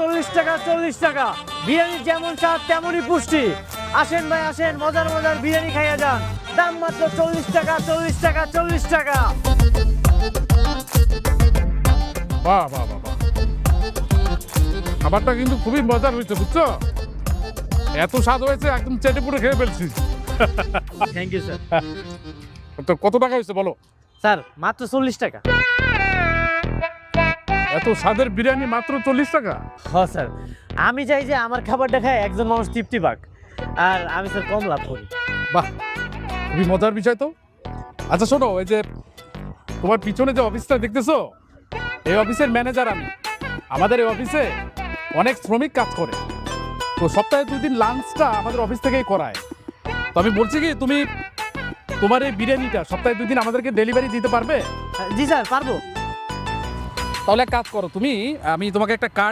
চল্লিশ টাকা চল্লিশ টাকা। বিরিয়ানি যেমন স্বাদ তেমনই পুষ্টি। আসেন ভাই আসেন মজার মজার বিরিয়ানি খাইয়া যান। দাম মাত্র চল্লিশ টাকা চল্লিশ টাকা চল্লিশ টাকা। বাহ বাহ বাহ বাহ খাবারটা কিন্তু খুবই মজার হয়েছে বুঝছ? এত স্বাদ হয়েছে একদম চেটে পুটে খেয়ে ফেলছিস থ্যাংক ইউ স্যার তো কত টাকা হয়েছে বলো? স্যার মাত্র চল্লিশ টাকা। এত স্বাদের বিরিয়ানি মাত্র চল্লিশ টাকা? হ স্যার। আমি চাই যে আমার খাবারটা খায় একজন মানুষ তৃপ্তি পাক। আর আমি স্যার কম লাভ করি। বাহ খুবই মজার বিষয় তো। আচ্ছা শোনো এই যে তোমার পিছনে যে অফিসটা দেখতেছো এই অফিসের ম্যানেজার আমি। আমাদের এই অফিসে অনেক শ্রমিক কাজ করে। তো সপ্তাহে দুই দিন লাঞ্চটা আমাদের অফিস থেকেই করায়। তো আমি বলছি কি তুমি তোমার এই বিরিয়ানিটা সপ্তাহে দুই দিন আমাদেরকে ডেলিভারি দিতে পারবে? জি স্যার পারব। তাহলে এক কাজ করো তুমি আমি তোমাকে একটা কার্ড